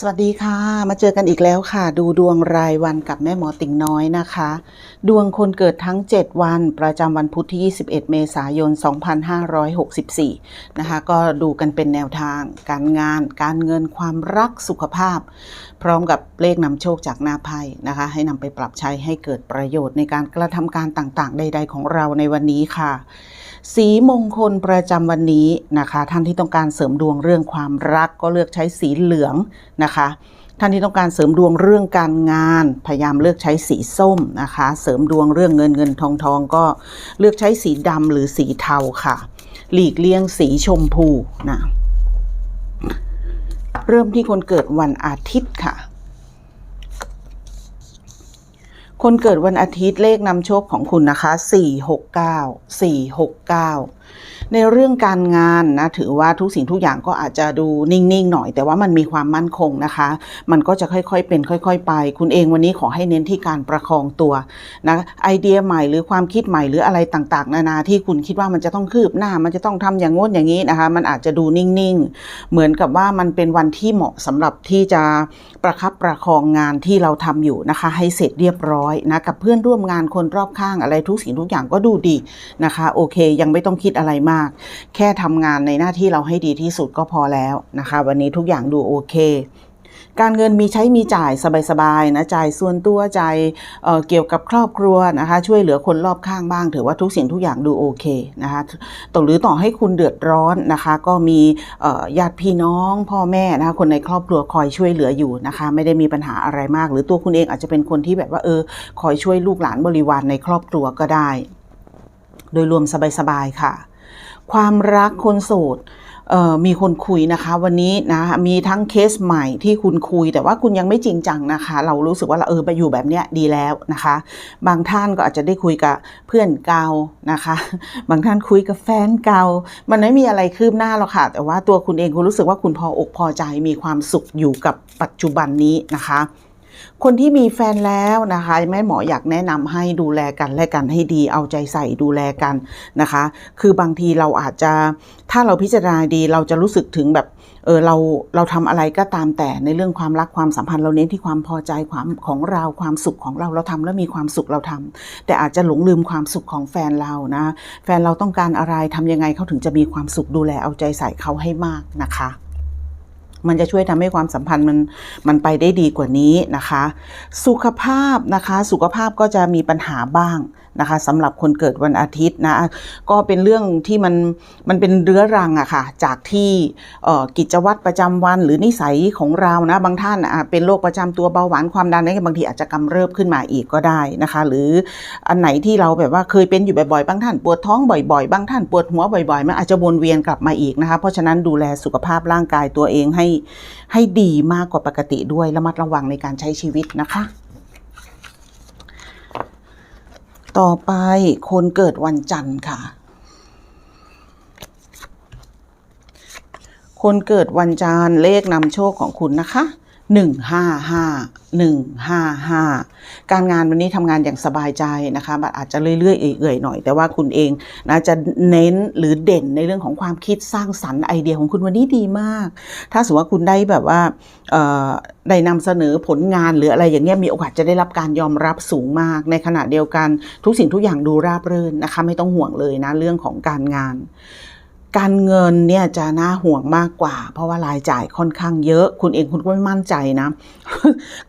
สวัสดีค่ะ มาเจอกันอีกแล้วค่ะ ดูดวงรายวันกับแม่หมอติ่งน้อยนะคะ ดวงคนเกิดทั้ง 7 วัน ประจำวันพุธที่ 21 เมษายน 2564 นะคะ ก็ดูกันเป็นแนวทาง การงาน การเงินความรักสุขภาพ พร้อมกับเลขนำโชคจากหน้าไพ่นะคะ ให้นำไปปรับใช้ให้เกิดประโยชน์ในการกระทำการต่างๆ ใด ๆ ของเราในวันนี้ค่ะ สีมงคลประจำวันนี้นะคะ ท่านที่ต้องการเสริมดวงเรื่องความรักก็เลือกใช้สีเหลืองนะคะ ท่านที่ต้องการเสริมดวงเรื่องการงาน พยายามเลือกใช้สีส้มนะคะ เสริมดวงเรื่องเงินเงินทองทองก็เลือกใช้สีดำหรือสีเทาค่ะ หลีกเลี่ยงสีชมพูนะเริ่มที่คนเกิดวันอาทิตย์ค่ะ คนเกิดวันอาทิตย์เลขนำโชคของคุณนะคะ 469 469 ในเรื่องการงานนะถือว่าทุกสิ่งทุกอย่างก็อาจจะดูนิ่งๆหน่อย แต่ว่ามันมีความมั่นคงนะคะ มันก็จะค่อยๆเป็น ค่อย ๆ ไป คุณเองวันนี้ขอให้เน้นที่การประคองตัวนะไอเดียใหม่หรือความคิดใหม่หรืออะไรต่างๆ นานาที่คุณคิดว่ามันจะต้องคืบหน้า มันจะต้องทำอย่างงดอย่างนี้นะคะ มันอาจจะดูนิ่งๆ เหมือนกับว่ามันเป็นวันที่เหมาะสำหรับที่จะประคับประคองงานที่เราทำอยู่นะคะ ให้เสร็จเรียบร้อยนะกับเพื่อนร่วมงานคนรอบข้างอะไรทุกสิ่งทุกอย่างก็ดูดีนะคะ โอเค ยังไม่ต้องคิดอะไรมาก แค่ทำงานในหน้าที่เราให้ดีที่สุดก็พอแล้วนะคะ วันนี้ทุกอย่างดูโอเคการเงินมีใช้มีจ่ายสบายๆนะจ่ายส่วนตัวจ่ายเเกี่ยวกับครอบครัวนะคะ ช่วยเหลือคนรอบข้างบ้าง ถือว่าทุกสิ่งทุกอย่างดูโอเคนะคะต่อหรือต่อให้คุณเดือดร้อนนะคะ ก็มีญาติพี่น้องพ่อแม่นะคะคนในครอบครัวคอยช่วยเหลืออยู่นะคะ ไม่ได้มีปัญหาอะไรมาก หรือตัวคุณเองอาจจะเป็นคนที่แบบว่าเออคอยช่วยลูกหลานบริวารในครอบครัวก็ได้ โดยรวมสบายๆค่ะ ความรักคนโสดมีคนคุยนะคะ วันนี้นะมีทั้งเคสใหม่ที่คุณคุย แต่ว่าคุณยังไม่จริงจังนะคะ เรารู้สึกว่าเราเออไปอยู่แบบเนี้ยดีแล้วนะคะ บางท่านก็อาจจะได้คุยกับเพื่อนเก่านะคะ บางท่านคุยกับแฟนเก่า มันไม่มีอะไรคืบหน้าหรอกค่ะ แต่ว่าตัวคุณเองคุณรู้สึกว่าคุณพออกพอใจมีความสุขอยู่กับปัจจุบันนี้นะคะ คนที่มีแฟนแล้วนะคะแม่หมออยากแนะนำให้ดูแลกันและกันให้ดี เอาใจใส่ดูแลกันนะคะ คือบางทีเราอาจจะถ้าเราพิจารณาดีเราจะรู้สึกถึงแบบเออเราเราทำอะไรก็ตามแต่ในเรื่องความรักความสัมพันธ์เราเน้นที่ความพอใจความของเราความสุขของเราเราทำแล้วมีความสุขเราทำแต่อาจจะหลงลืมความสุขของแฟนเรานะ แฟนเราต้องการอะไรทำยังไงเขาถึงจะมีความสุขดูแลเอาใจใส่เขาให้มากนะคะ มันจะช่วยทำให้ความสัมพันธ์มันมันไปได้ดีกว่านี้นะคะ สุขภาพนะคะ สุขภาพก็จะมีปัญหาบ้าง นะคะสำหรับคนเกิดวันอาทิตย์นะก็เป็นเรื่องที่มันมันเป็นเรื้อรังอะค่ะจากที่กิจวัตรประจำวัน หรือนิสัยของเรานะบางท่านเป็นโรคประจำตัวเบาหวานความดันอะไรบางทีอาจจะกำเริบขึ้นมาอีกก็ได้นะคะ หรืออันไหนที่เราแบบว่าเคยเป็นอยู่บ่อยๆบางท่านปวดท้องบ่อยๆ บางท่านปวดหัวบ่อยๆมันอาจจะวนเวียนกลับมาอีกนะคะ เพราะฉะนั้นดูแลสุขภาพร่างกายตัวเองให้ให้ดีมากกว่าปกติด้วยระมัดระวังในการใช้ชีวิตนะคะ ต่อไปคนเกิดวันจันทร์ค่ะ คนเกิดวันจันทร์เลขนำโชคของคุณนะคะ หนึ่งห้าห้าหนึ่งห้าห้าการงานวันนี้ทำงานอย่างสบายใจนะคะมันอาจจะเรื่อยๆ เอื่อยๆหน่อย แต่ว่าคุณเองนะจะเน้นหรือเด่นในเรื่องของความคิดสร้างสรรค์ไอเดียของคุณวันนี้ดีมาก ถ้าสมมติว่าคุณได้แบบว่าได้นำเสนอผลงานหรืออะไรอย่างเงี้ยมีโอกาสจะได้รับการยอมรับสูงมาก ในขณะเดียวกันทุกสิ่งทุกอย่างดูราบรื่นนะคะไม่ต้องห่วงเลยนะเรื่องของการงาน การเงินเนี่ยจะน่าห่วงมากกว่า เพราะว่ารายจ่ายค่อนข้างเยอะ คุณเองคุณก็ไม่มั่นใจนะ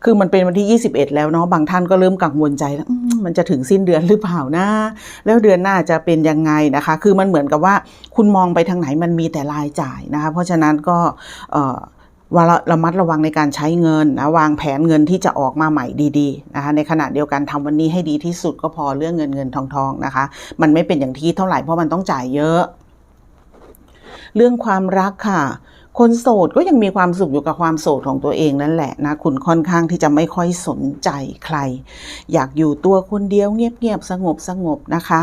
คือมันเป็นวันที่ 21 แล้วเนาะบางท่านก็เริ่มกังวลใจแล้วมันจะถึงสิ้นเดือนหรือเปล่านะ แล้วเดือนหน้าจะเป็นยังไงนะคะ คือมันเหมือนกับว่าคุณมองไปทางไหนมันมีแต่รายจ่ายนะคะ เพราะฉะนั้นก็ว่าระระมัดระวังในการใช้เงินนะวางแผนเงินที่จะออกมาใหม่ดีๆนะคะในขณะเดียวกันทำวันนี้ให้ดีที่สุดก็พอเรื่องเงินเงินทองทองนะคะ มันไม่เป็นอย่างที่เท่าไหร่เพราะมันต้องจ่ายเยอะ เรื่องความรักค่ะ คนโสดก็ยังมีความสุขอยู่กับความโสดของตัวเองนั่นแหละนะ คุณค่อนข้างที่จะไม่ค่อยสนใจใคร อยากอยู่ตัวคนเดียวเงียบๆสงบสงบนะคะ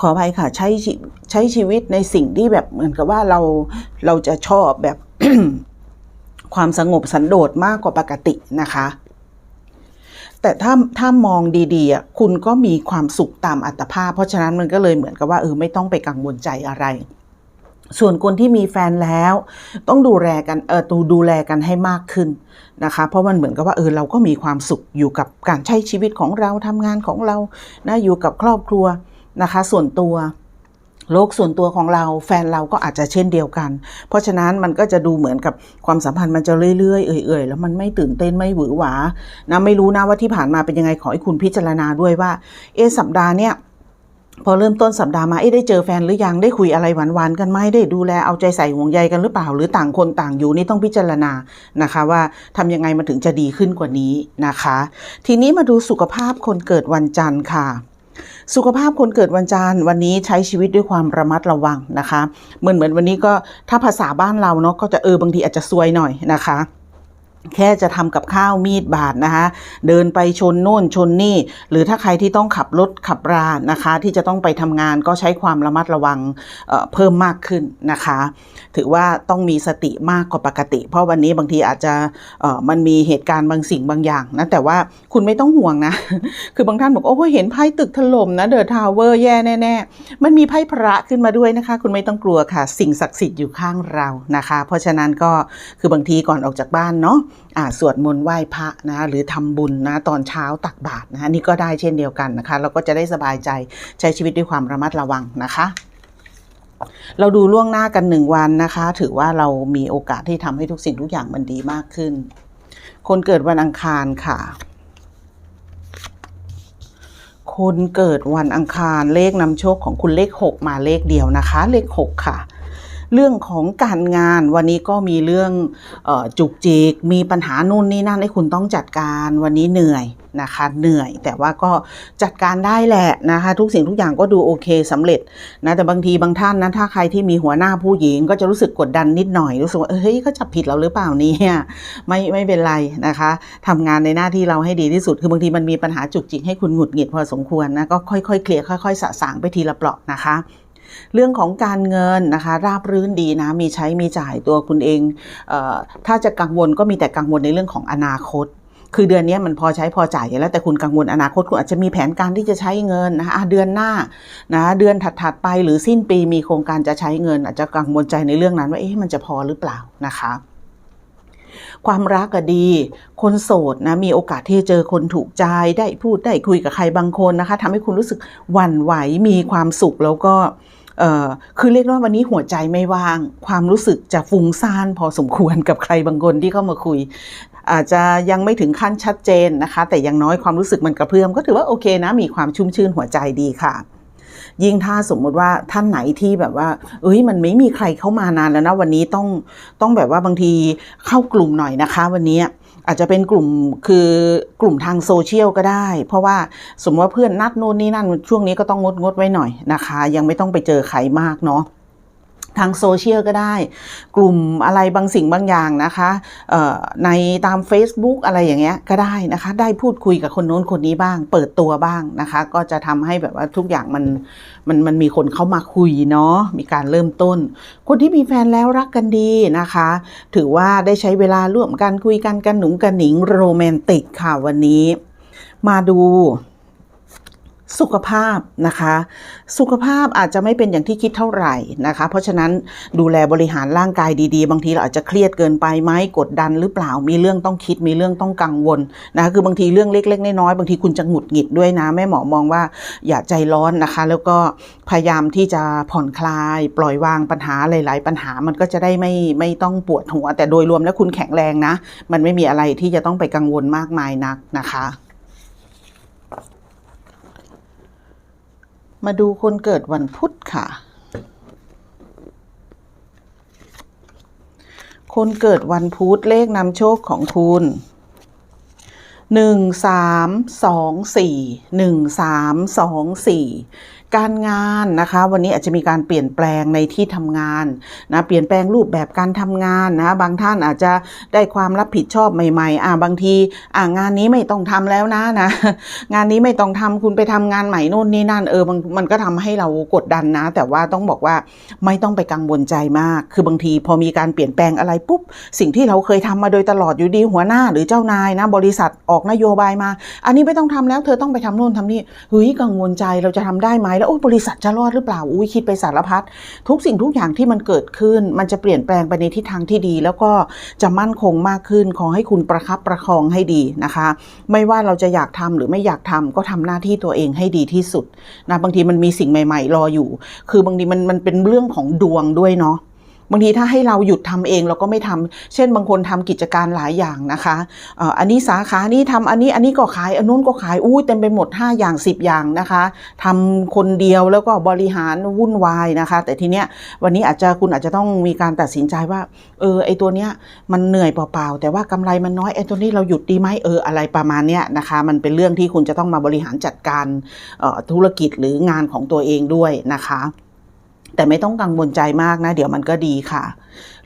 ขออภัยค่ะ ใช้ชีใช้ชีวิตในสิ่งที่แบบเหมือนกับว่าเราเราจะชอบแบบความสงบสันโดษมากกว่าปกตินะคะ แต่ถ้าถ้ามองดีๆอะคุณก็มีความสุขตามอัตภาพ เพราะฉะนั้นมันก็เลยเหมือนกับว่าเออไม่ต้องไปกังวลใจอะไร ส่วนคนที่มีแฟนแล้ว ต้องดูแลกันเออตูดูแลกันให้มากขึ้นนะคะ เพราะมันเหมือนกับว่าเออเราก็มีความสุขอยู่กับการใช้ชีวิตของเราทำงานของเรานะอยู่กับครอบครัวนะคะ ส่วนตัวโลกส่วนตัวของเราแฟนเราก็อาจจะเช่นเดียวกัน เพราะฉะนั้นมันก็จะดูเหมือนกับความสัมพันธ์มันจะเรื่อยๆเอื่อยๆแล้วมันไม่ตื่นเต้นไม่หวือหวานะไม่รู้นะว่าที่ผ่านมาเป็นยังไงขอให้คุณพิจารณาด้วยว่า เอสัปดาห์เนี้ย พอเริ่มต้นสัปดาห์มาได้เจอแฟนหรือยังได้คุยอะไรหวานๆกันไหมได้ดูแลเอาใจใส่ห่วงใยกันหรือเปล่า หรือต่างคนต่างอยู่นี่ต้องพิจารณานะคะ ว่าทำยังไงมาถึงจะดีขึ้นกว่านี้นะคะ ทีนี้มาดูสุขภาพคนเกิดวันจันทร์ค่ะสุขภาพคนเกิดวันจันทร์วันนี้ใช้ชีวิตด้วยความระมัดระวังนะคะ เหมือนเหมือนวันนี้ก็ถ้าภาษาบ้านเราเนาะก็จะเออบางทีอาจจะซวยหน่อยนะคะ แค่จะทำกับข้าวมีดบาดนะคะเดินไปชนโน่นชนนี่ หรือถ้าใครที่ต้องขับรถขับรานะคะ ที่จะต้องไปทำงานก็ใช้ความระมัดระวังเเพิ่มมากขึ้นนะคะ ถือว่าต้องมีสติมากกว่าปกติ เพราะวันนี้บางทีอาจจะมันมีเหตุการณ์บางสิ่งบางอย่างนะแต่ว่าคุณไม่ต้องห่วงนะ คือบางท่านบอกโอ้เห็นไพ่ตึกถล่มนะเดอะทาวเวอร์แย่แน่ๆมันมีไพ่พระขึ้นมาด้วยนะคะ คุณไม่ต้องกลัวค่ะ สิ่งศักดิ์สิทธิ์อยู่ข้างเรานะคะ เพราะฉะนั้นก็คือบางทีก่อนออกจากบ้านเนาะสวดมนต์ไหว้พระนะคะหรือทำบุญนะตอนเช้าตักบาตรนะคะนี่ก็ได้เช่นเดียวกันนะคะ เราก็จะได้สบายใจใช้ชีวิตด้วยความระมัดระวังนะคะเราดูล่วงหน้ากันหนึ่งวันนะคะ ถือว่าเรามีโอกาสที่ทำให้ทุกสิ่งทุกอย่างมันดีมากขึ้น คนเกิดวันอังคารค่ะ คนเกิดวันอังคารเลขนำโชคของคุณเลข6มาเลขเดียวนะคะ เลข6ค่ะ เรื่องของการงานวันนี้ก็มีเรื่องออจุกจิก มีปัญหานู่นนี่นั่นให้คุณต้องจัดการวันนี้เหนื่อยนะคะเหนื่อย แต่ว่าก็จัดการได้แหละนะคะ ทุกสิ่งทุกอย่างก็ดูโอเคสำเร็จนะแต่บางทีบางท่านนะถ้าใครที่มีหัวหน้าผู้หญิง ก็จะรู้สึกกดดันนิดหน่อยรู้สึกว่าเฮ้ยเขาจับผิดเราหรือเปล่านี่ไม่ไม่เป็นไรนะคะทำงานในหน้าที่เราให้ดีที่สุด คือบางทีมันมีปัญหาจุกจิกให้คุณหงุดหงิดพอสมควรนะก็ค่อยๆเคลียร์ค่อยๆสะสางไปทีละเปราะนะคะ เรื่องของการเงินนะคะ ราบรื่นดีนะ มีใช้มีจ่ายตัวคุณเองเออถ้าจะกังวลก็มีแต่กังวลในเรื่องของอนาคต คือเดือนนี้มันพอใช้พอจ่ายอยู่แล้วแต่คุณกังวลอนาคตคุณอาจจะมีแผนการที่จะใช้เงินนะคะเดือนหน้านะเดือนถัดๆไปหรือสิ้นปีมีโครงการจะใช้เงิน อาจจะกังวลใจในเรื่องนั้นว่าเอ๊ะมันจะพอหรือเปล่านะคะความรักก็ดี คนโสดนะมีโอกาสที่จะเจอคนถูกใจได้พูดได้คุยกับใครบางคนนะคะทำให้คุณรู้สึกหวั่นไหวมีความสุขแล้วก็ คือเรียกว่าวันนี้หัวใจไม่ว่าง ความรู้สึกจะฟุ้งซ่านพอสมควรกับใครบางคนที่เข้ามาคุย อาจจะยังไม่ถึงขั้นชัดเจนนะคะ แต่ยังน้อยความรู้สึกมันกระเพื่อมก็ถือว่าโอเคนะ มีความชุ่มชื่นหัวใจดีค่ะยิ่งถ้าสมมุติว่าท่านไหนที่แบบว่า เอ้ยมันไม่มีใครเข้ามานานแล้วนะ วันนี้ต้องต้องแบบว่าบางทีเข้ากลุ่มหน่อยนะคะ วันนี้ อาจจะเป็นกลุ่มคือกลุ่มทางโซเชียลก็ได้ เพราะว่าสมมติว่าเพื่อนนัดโน่นนี่นั่นช่วงนี้ก็ต้องงดงดไว้หน่อยนะคะ ยังไม่ต้องไปเจอใครมากเนาะ ทางโซเชียลก็ได้ กลุ่มอะไรบางสิ่งบางอย่างนะคะในตาม Facebook อะไรอย่างเงี้ยก็ได้นะคะ ได้พูดคุยกับคนโน้นคนนี้บ้าง เปิดตัวบ้างนะคะ ก็จะทำให้แบบว่าทุกอย่างมันมันมันมีคนเข้ามาคุยเนาะมีการเริ่มต้น คนที่มีแฟนแล้วรักกันดีนะคะ ถือว่าได้ใช้เวลาร่วมกันคุยกันกันหนุงกันหนิงโรแมนติกค่ะวันนี้ มาดู สุขภาพนะคะ สุขภาพอาจจะไม่เป็นอย่างที่คิดเท่าไหร่นะคะ เพราะฉะนั้นดูแลบริหารร่างกายดีๆ บางทีเราอาจจะเครียดเกินไปไหมกดดันหรือเปล่ามีเรื่องต้องคิดมีเรื่องต้องกังวลนะคะคือบางทีเรื่องเล็ก ๆ น้อยๆบางทีคุณจะหงุดหงิดด้วยนะแม่หมอมองว่าอย่าใจร้อนนะคะ แล้วก็พยายามที่จะผ่อนคลาย ปล่อยวางปัญหาหลาย ๆ ปัญหามันก็จะได้ไม่ไม่ต้องปวดหัว แต่โดยรวมแล้วคุณแข็งแรงนะ มันไม่มีอะไรที่จะต้องไปกังวลมากมายนักนะคะ มาดูคนเกิดวันพุธค่ะ คนเกิดวันพุธเลขนำโชคของคุณหนึ่งสามสองสี่หนึ่งสามสองสี่ การงานนะคะ วันนี้อาจจะมีการเปลี่ยนแปลงในที่ทำงานนะเปลี่ยนแปลงรูปแบบการทำงานนะบางท่านอาจจะได้ความรับผิดชอบใหม่ ๆ อ่าบางทีอ่างานนี้ไม่ต้องทำแล้วนะนะงานนี้ไม่ต้องทำคุณไปทำงานใหม่นู่นนี่นั่นเออมันมันก็ทำให้เรากดดันนะ แต่ว่าต้องบอกว่าไม่ต้องไปกังวลใจมาก คือบางทีพอมีการเปลี่ยนแปลงอะไรปุ๊บสิ่งที่เราเคยทำมาโดยตลอดอยู่ดีหัวหน้าหรือเจ้านายนะ บริษัทออกนโยบายมา อันนี้ไม่ต้องทำแล้ว เธอต้องไปทำโน่นทำนี่เฮ้ยกังวลใจเราจะทำได้ไหมแล้วโอ้ยบริษัทจะรอดหรือเปล่าอุ้ยคิดไปสารพัดทุกสิ่งทุกอย่างที่มันเกิดขึ้น มันจะเปลี่ยนแปลงไปในทิศทางที่ดี แล้วก็จะมั่นคงมากขึ้นขอให้คุณประคับประคองให้ดีนะคะ ไม่ว่าเราจะอยากทำหรือไม่อยากทำก็ทำหน้าที่ตัวเองให้ดีที่สุดนะบางทีมันมีสิ่งใหม่ ๆ รออยู่ คือบางทีมันมันเป็นเรื่องของดวงด้วยเนาะ บางทีถ้าให้เราหยุดทำเองเราก็ไม่ทำเช่นบางคนทำกิจการหลายอย่างนะคะอันนี้สาขานี้ทำอันนี้อันนี้ก็ขายอันนู้นก็ขายอู้เต็มไปหมด 5 อย่าง 10 อย่างนะคะทำคนเดียวแล้วก็บริหารวุ่นวายนะคะ แต่ทีเนี้ยวันนี้อาจจะคุณอาจจะต้องมีการตัดสินใจว่าเออไอตัวเนี้ยมันเหนื่อยเปล่าๆแต่ว่ากำไรมันน้อยไอตัวนี้เราหยุดดีไหมเอออะไรประมาณเนี้ยนะคะ มันเป็นเรื่องที่คุณจะต้องมาบริหารจัดการออธุรกิจหรืองานของตัวเองด้วยนะคะ แต่ไม่ต้องกังวลใจมากนะ เดี๋ยวมันก็ดีค่ะ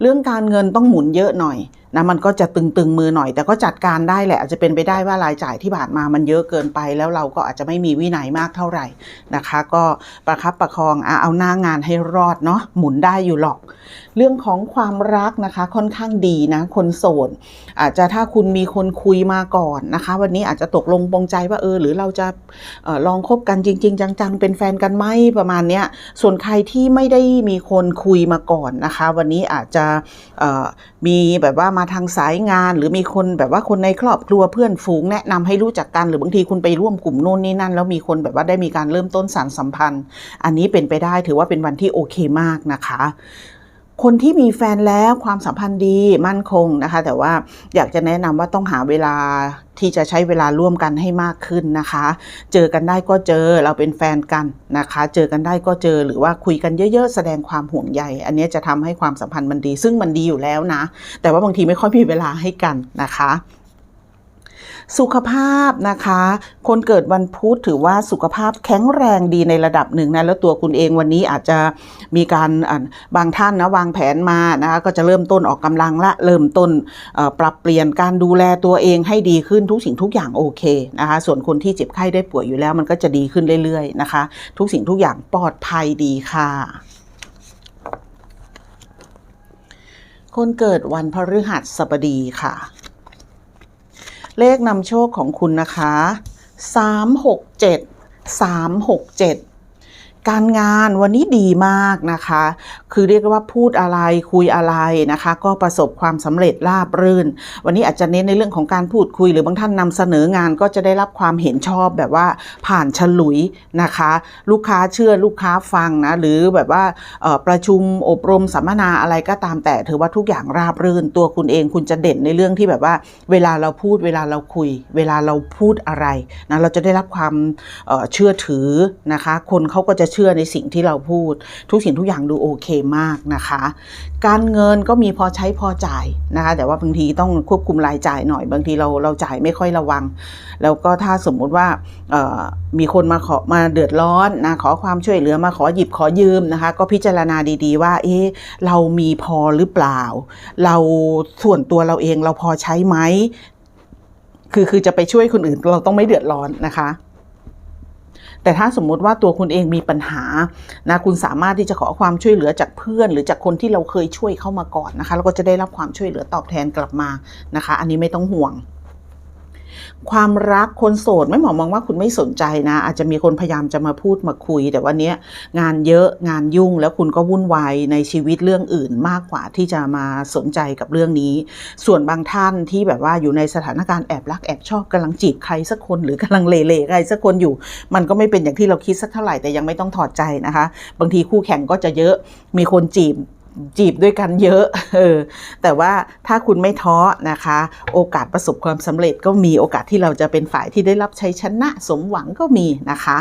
เรื่องการเงินต้องหมุนเยอะหน่อยนะมันก็จะตึงๆมือหน่อย แต่ก็จัดการได้แหละ อาจจะเป็นไปได้ว่ารายจ่ายที่ผ่านมามันเยอะเกินไป แล้วเราก็อาจจะไม่มีวินัยมากเท่าไหร่นะคะ ก็ประคับประคองเอาหน้างานให้รอดเนาะหมุนได้อยู่หรอก เรื่องของความรักนะคะค่อนข้างดีนะ คนโสดอาจจะถ้าคุณมีคนคุยมาก่อนนะคะ วันนี้อาจจะตกลงปงใจว่าเออ หรือเราจะออลองคบกันจริง ๆ จังๆ เป็นแฟนกันไหมประมาณเนี้ยส่วนใครที่ไม่ได้มีคนคุยมาก่อนนะคะ วันนี้อาจจะมีแบบว่ามาทางสายงาน หรือมีคนแบบว่าคนในครอบครัวเพื่อนฝูงแนะนำให้รู้จักกันหรือบางทีคุณไปร่วมกลุ่มนู่นนี่นั่น แล้วมีคนแบบว่าได้มีการเริ่มต้นสารสัมพันธ์ อันนี้เป็นไปได้ถือว่าเป็นวันที่โอเคมากนะคะ คนที่มีแฟนแล้วความสัมพันธ์ดีมั่นคงนะคะ แต่ว่าอยากจะแนะนำว่าต้องหาเวลาที่จะใช้เวลาร่วมกันให้มากขึ้นนะคะ เจอกันได้ก็เจอเราเป็นแฟนกันนะคะ เจอกันได้ก็เจอหรือว่าคุยกันเยอะๆ แสดงความห่วงใย อันนี้จะทำให้ความสัมพันธ์มันดี ซึ่งมันดีอยู่แล้วนะ แต่ว่าบางทีไม่ค่อยมีเวลาให้กันนะคะ สุขภาพนะคะ คนเกิดวันพุธถือว่าสุขภาพแข็งแรงดีในระดับหนึ่งนะแล้วตัวคุณเองวันนี้อาจจะมีการบางท่านนะวางแผนมานะคะก็จะเริ่มต้นออกกำลังละเริ่มต้นปรับเปลี่ยนการดูแลตัวเองให้ดีขึ้นทุกสิ่งทุกอย่างโอเคนะคะส่วนคนที่เจ็บไข้ได้ป่วยอยู่แล้ว มันก็จะดีขึ้นเรื่อยๆนะคะ ทุกสิ่งทุกอย่างปลอดภัยดีค่ะคนเกิดวันพฤหัสบดีค่ะ เลขนำโชคของคุณนะคะ 367 367 การงานวันนี้ดีมากนะคะ คือเรียกว่าพูดอะไรคุยอะไรนะคะ ก็ประสบความสำเร็จราบรื่น วันนี้อาจจะเน้นในเรื่องของการพูดคุย หรือบางท่านนำเสนองานก็จะได้รับความเห็นชอบแบบว่าผ่านฉลุยนะคะ ลูกค้าเชื่อลูกค้าฟังนะหรือแบบว่าประชุมอบรมสัมมนาอะไรก็ตามแต่ถือว่าทุกอย่างราบรื่น ตัวคุณเองคุณจะเด่นในเรื่องที่แบบว่า เวลาเราพูดเวลาเราคุย เวลาเราพูดอะไรนะเราจะได้รับความเเชื่อถือนะคะ คนเขาก็จะชื่อในสิ่งที่เราพูด ทุกสิ่งทุกอย่างดูโอเคมากนะคะ การเงินก็มีพอใช้พอจ่ายนะคะ แต่ว่าบางทีต้องควบคุมรายจ่ายหน่อยบางทีเราเราจ่ายไม่ค่อยระวัง แล้วก็ถ้าสมมุติว่ามีคนมาขอมาเดือดร้อนนะขอความช่วยเหลือมาขอหยิบขอยืมนะคะ ก็พิจารณาดีๆว่า เอ๊ะเรามีพอหรือเปล่า เราส่วนตัวเราเองเราพอใช้ไหมคือคือจะไปช่วยคนอื่นเราต้องไม่เดือดร้อนนะคะ แต่ถ้าสมมุติว่าตัวคุณเองมีปัญหานะคุณสามารถที่จะขอความช่วยเหลือจากเพื่อน หรือจากคนที่เราเคยช่วยเข้ามาก่อนนะคะแล้วก็จะได้รับความช่วยเหลือตอบแทนกลับมานะคะ อันนี้ไม่ต้องห่วง ความรักคนโสดไม่หมอมองว่าคุณไม่สนใจนะ อาจจะมีคนพยายามจะมาพูดมาคุย แต่วันนี้งานเยอะงานยุ่งแล้วคุณก็วุ่นวายในชีวิตเรื่องอื่นมากกว่าที่จะมาสนใจกับเรื่องนี้ ส่วนบางท่านที่แบบว่าอยู่ในสถานการณ์แอบรักแอบชอบกำลังจีบใครสักคนหรือกำลังเลเลใครสักคนอยู่ มันก็ไม่เป็นอย่างที่เราคิดสักเท่าไหร่แต่ยังไม่ต้องถอดใจนะคะ บางทีคู่แข่งก็จะเยอะมีคนจีบ จีบด้วยกันเยอะเออแต่ว่าถ้าคุณไม่ท้อนะคะ โอกาสประสบความสำเร็จก็มีโอกาสที่เราจะเป็นฝ่ายที่ได้รับชัยชนะสมหวังก็มีนะคะ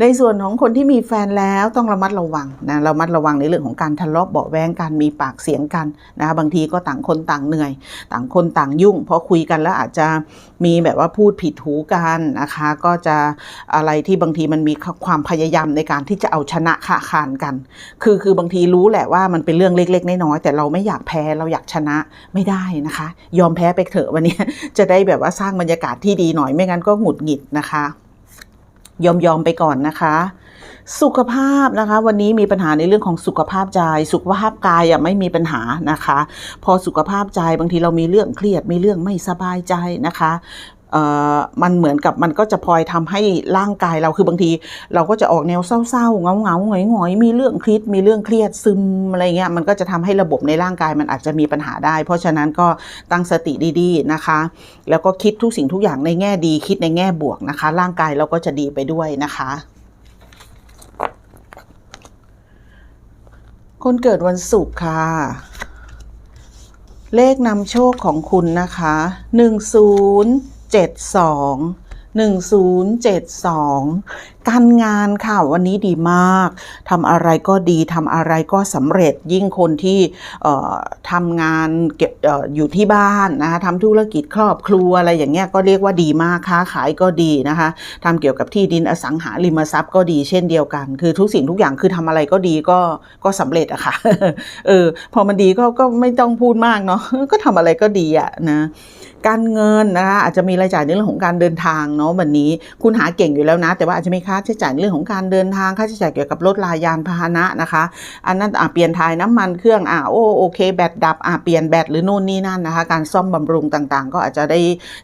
ในส่วนของคนที่มีแฟนแล้วต้องระมัดระวังนะระมัดระวังในเรื่องของการทะเลาะเบาแวงการมีปากเสียงกันนะคะบางทีก็ต่างคนต่างเหนื่อย ต่างคนต่างยุ่งพอคุยกันแล้วอาจจะมีแบบว่าพูดผิดหูกันนะคะ ก็จะอะไรที่บางทีมันมีความพยายามในการที่จะเอาชนะขาคานกัน คือคือบางทีรู้แหละว่ามันเป็นเรื่องเล็ก ๆ น้อยๆแต่เราไม่อยากแพ้เราอยากชนะไม่ได้นะคะ ยอมแพ้ไปเถอะวันนี้จะได้แบบว่าสร้างบรรยากาศที่ดีหน่อยไม่งั้นก็หงุดหงิดนะคะ ยอมยอมไปก่อนนะคะ สุขภาพนะคะ วันนี้มีปัญหาในเรื่องของสุขภาพใจ สุขภาพกายอะไม่มีปัญหานะคะ พอสุขภาพใจบางทีเรามีเรื่องเครียดมีเรื่องไม่สบายใจนะคะ มันเหมือนกับมันก็จะพลอยทำให้ร่างกายเราคือบางที เราก็จะออกแนวเศร้าๆเงาเงาๆหงอยหงอยมีเรื่องคิดมีเรื่องเครียดซึมอะไรเงี้ยมันก็จะทำให้ระบบในร่างกายมันอาจจะมีปัญหาได้ เพราะฉะนั้นก็ตั้งสติดีๆนะคะ แล้วก็คิดทุกสิ่งทุกอย่างในแง่ดีคิดในแง่บวกนะคะ ร่างกายเราก็จะดีไปด้วยนะคะคนเกิดวันศุกร์ค่ะ เลขนำโชคของคุณนะคะ 1072 1072 การงานค่ะวันนี้ดีมากทำอะไรก็ดีทำอะไรก็สำเร็จยิ่งคนที่ทำงานเก็บอออยู่ที่บ้านนะคะทำธุรกิจครอบครัวอะไรอย่างเงี้ยก็เรียกว่าดีมากค้าขายก็ดีนะคะทำเกี่ยวกับที่ดินอสังหาริมทรัพย์ก็ดีเช่นเดียวกัน คือทุกสิ่งทุกอย่างคือทำอะไรก็ดีก็ก็สำเร็จอะค่ะเออพอมันดีก็ก็ไม่ต้องพูดมากเนาะก็ทำอะไรก็ดีอะนะ การเงินนะคะอาจจะมีรายจ่ายในเรื่องของการเดินทางเนาะวันนี้ คุณหาเก่งอยู่แล้วนะ แต่ว่าอาจจะมีค่าใช้จ่ายในเรื่องของการเดินทางค่าใช้จ่ายเกี่ยวกับรถลายานพาหนะนะคะ อันนั้นอะเปลี่ยนถ่ายน้ำมันเครื่องอะโอ้โอเคแบตดับอะเปลี่ยนแบตหรือโน่นนี่นั่นนะคะ การซ่อมบำรุงต่างๆ ก็อาจจะได้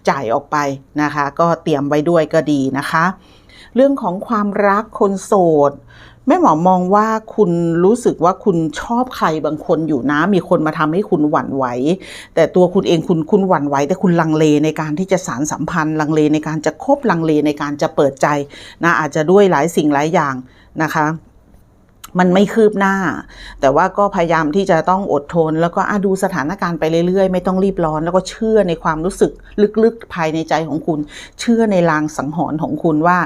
จ่ายออกไปนะคะ ก็เตรียมไว้ด้วยก็ดีนะคะ เรื่องของความรักคนโสด แม่หมอมองว่าคุณรู้สึกว่าคุณชอบใครบางคนอยู่นะ มีคนมาทำให้คุณหวั่นไหว แต่ตัวคุณเองคุณคุณหวั่นไหว แต่คุณลังเลในการที่จะสารสัมพันธ์ ลังเลในการจะคบลังเลในการจะเปิดใจนะอาจจะด้วยหลายสิ่งหลายอย่างนะคะ มันไม่คืบหน้า แต่ว่าก็พยายามที่จะต้องอดทน แล้วก็อดูสถานการณ์ไปเรื่อยๆ ไม่ต้องรีบร้อน แล้วก็เชื่อในความรู้สึกลึกๆภายในใจของคุณ เชื่อในลางสังหรณ์ของคุณว่า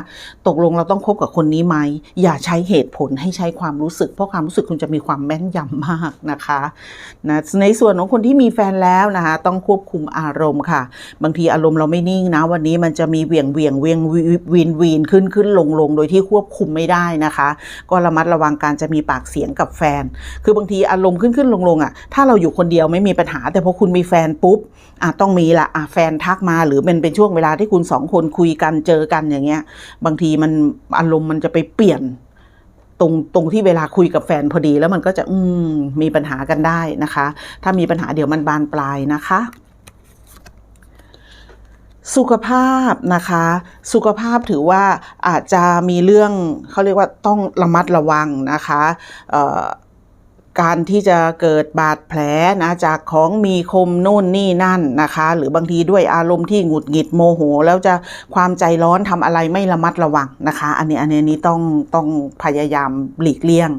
ตกลงเราต้องคบกับคนนี้ไหม อย่าใช้เหตุผลให้ใช้ความรู้สึก เพราะความรู้สึกคุณจะมีความแม่นยำมากนะคะนะในส่วนของคนที่มีแฟนแล้วนะคะต้องควบคุมอารมณ์ค่ะ บางทีอารมณ์เราไม่นิ่งนะ วันนี้มันจะมีเวียงเวียงเวียงวีนวีนขึ้นขึ้นลงลงโดยที่ควบคุมไม่ได้นะคะ ก็ระมัดระวังการจะมีปากเสียงกับแฟน คือบางทีอารมณ์ขึ้นขึ้นลงลงอะถ้าเราอยู่คนเดียวไม่มีปัญหา แต่พอคุณมีแฟนปุ๊บอะต้องมีละอะแฟนทักมาหรือเป็นเป็นช่วงเวลาที่คุณสองคนคุยกันเจอกันอย่างเงี้ย บางทีมันอารมณ์มันจะไปเปลี่ยนตรงตรงที่เวลาคุยกับแฟนพอดีแล้วมันก็จะอืมมีปัญหากันได้นะคะ ถ้ามีปัญหาเดี๋ยวมันบานปลายนะคะ สุขภาพนะคะ สุขภาพถือว่าอาจจะมีเรื่องเขาเรียกว่าต้องระมัดระวังนะคะ การที่จะเกิดบาดแผลนะจากของมีคมโน่นนี่นั่นนะคะ หรือบางทีด้วยอารมณ์ที่หงุดหงิดโมโห แล้วจะความใจร้อนทำอะไรไม่ระมัดระวังนะคะ อันนี้อันนี้นนี้ต้องต้องพยายามหลีกเลี่ยง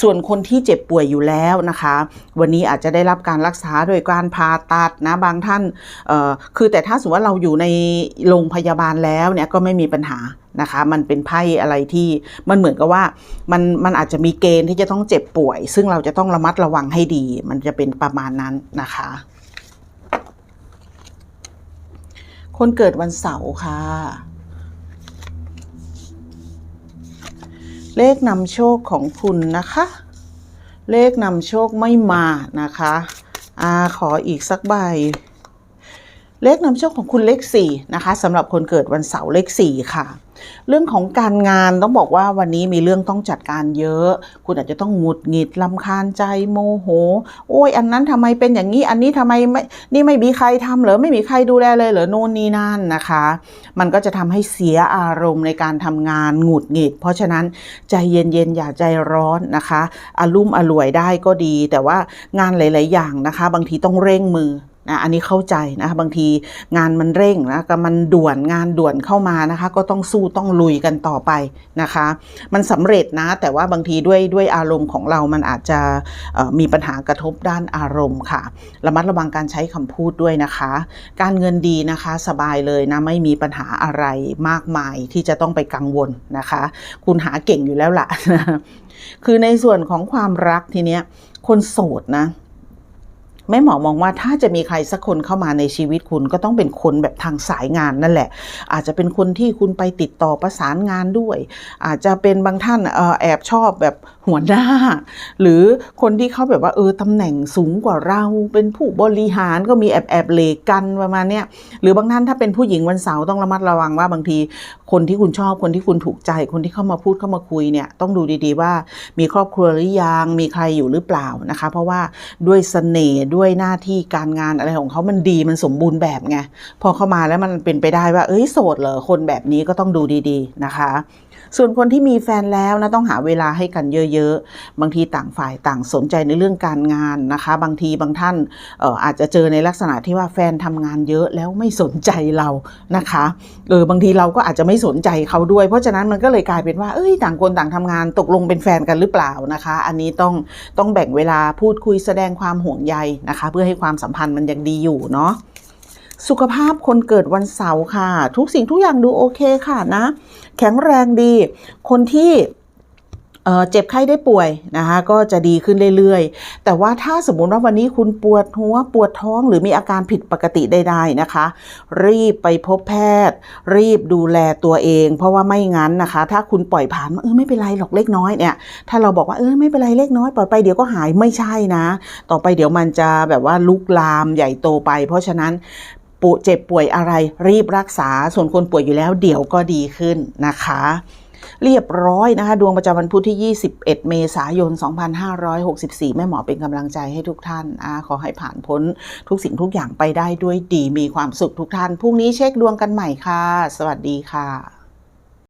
ส่วนคนที่เจ็บป่วยอยู่แล้วนะคะ วันนี้อาจจะได้รับการรักษาโดยการผ่าตัดนะบางท่านเอ่อคือแต่ถ้าสมมติว่าเราอยู่ในโรงพยาบาลแล้วเนี่ยก็ไม่มีปัญหา นะคะ มันเป็นไพ่อะไรที่มันเหมือนกับว่ามันมันอาจจะมีเกณฑ์ที่จะต้องเจ็บป่วย ซึ่งเราจะต้องระมัดระวังให้ดี มันจะเป็นประมาณนั้นนะคะ คนเกิดวันเสาร์ค่ะ เลขนำโชคของคุณนะคะ เลขนำโชคไม่มานะคะอาขออีกสักใบเลขนำโชคของคุณเลข4นะคะสำหรับคนเกิดวันเสาร์เลข4ค่ะ เรื่องของการงานต้องบอกว่าวันนี้มีเรื่องต้องจัดการเยอะ คุณอาจจะต้องหงุดหงิดลำคาญใจโมโห โอ้ยอันนั้นทำไมเป็นอย่างนี้ อันนี้ทำไมไม่นี่ไม่มีใครทำเหรอไม่มีใครดูแลเลยเหรอโน่นนี่นั่นนะคะ มันก็จะทำให้เสียอารมณ์ในการทำงานหงุดหงิด เพราะฉะนั้นใจเย็นๆอย่าใจร้อนนะคะอารุ่มอร่วยได้ก็ดี แต่ว่างานหลาย ๆ อย่างนะคะ บางทีต้องเร่งมือ นะอันนี้เข้าใจนะบางทีงานมันเร่งนะก็มันด่วนงานด่วนเข้ามานะคะ ก็ต้องสู้ต้องลุยกันต่อไปนะคะ มันสำเร็จนะ แต่ว่าบางทีด้วยด้วยอารมณ์ของเรามันอาจจะมีปัญหากระทบด้านอารมณ์ค่ะ ระมัดระวังการใช้คำพูดด้วยนะคะ การเงินดีนะคะสบายเลยนะไม่มีปัญหาอะไรมากมายที่จะต้องไปกังวลนะคะ คุณหาเก่งอยู่แล้วล่ะ คือในส่วนของความรักทีเนี้ยคนโสดนะ แม่หมอมองว่าถ้าจะมีใครสักคนเข้ามาในชีวิตคุณก็ต้องเป็นคนแบบทางสายงานนั่นแหละ อาจจะเป็นคนที่คุณไปติดต่อประสานงานด้วย อาจจะเป็นบางท่านแอบชอบแบบหัวหน้า หรือคนที่เขาแบบว่าเออตำแหน่งสูงกว่าเรา เป็นผู้บริหารก็มีแอบแอบเลกันประมาณเนี้ยหรือบางท่านถ้าเป็นผู้หญิงวันเสาร์ต้องระมัดระวังว่าบางทีคนที่คุณชอบคนที่คุณถูกใจ คนที่เข้ามาพูดเข้ามาคุยเนี่ยต้องดูดีๆว่า มีครอบครัวหรือยังมีใครอยู่หรือเปล่านะคะ เพราะว่าด้วยเสน่ห์ด้วยหน้าที่การงานอะไรของเขามันดีมันสมบูรณ์แบบไงพอเข้ามาแล้วมันเป็นไปได้ว่า เอ้ยโสดเหรอคนแบบนี้ก็ต้องดูดี ๆนะคะ ส่วนคนที่มีแฟนแล้วนะต้องหาเวลาให้กันเยอะๆ บางทีต่างฝ่ายต่างสนใจในเรื่องการงานนะคะ บางทีบางท่านอออาจจะเจอในลักษณะที่ว่าแฟนทำงานเยอะแล้วไม่สนใจเรานะคะเออบางทีเราก็อาจจะไม่สนใจเขาด้วย เพราะฉะนั้นมันก็เลยกลายเป็นว่าเอ้ยต่างคนต่างทำงานตกลงเป็นแฟนกันหรือเปล่านะคะ อันนี้ต้องต้องแบ่งเวลาพูดคุยแสดงความห่วงใยนะคะ เพื่อให้ความสัมพันธ์มันยังดีอยู่เนาะสุขภาพคนเกิดวันเสาร์ค่ะ ทุกสิ่งทุกอย่างดูโอเคค่ะนะ แข็งแรงดี คนที่ เจ็บไข้ได้ป่วยนะคะก็จะดีขึ้นเรื่อยๆ แต่ว่าถ้าสมมุติว่าวันนี้คุณปวดหัวปวดท้องหรือมีอาการผิดปกติใดๆนะคะ รีบไปพบแพทย์ รีบดูแลตัวเอง เพราะว่าไม่งั้นนะคะ ถ้าคุณปล่อยผ่านเออไม่เป็นไรหรอกเล็กน้อยเนี่ยถ้าเราบอกว่าเออไม่เป็นไรเล็กน้อยปล่อยไปเดี๋ยวก็หายไม่ใช่นะ ต่อไปเดี๋ยวมันจะแบบว่าลุกลามใหญ่โตไป เพราะฉะนั้นปวยเจ็บป่วยอะไรรีบรักษาส่วนคนป่วยอยู่แล้วเดี๋ยวก็ดีขึ้นนะคะ เรียบร้อยนะคะ ดวงประจำวันพุธที่ 21 เมษายน 2564 แม่หมอเป็นกำลังใจให้ทุกท่านอาขอให้ผ่านพ้นทุกสิ่งทุกอย่างไปได้ด้วยดีมีความสุขทุกท่านพรุ่งนี้เช็คดวงกันใหม่ค่ะ สวัสดีค่ะ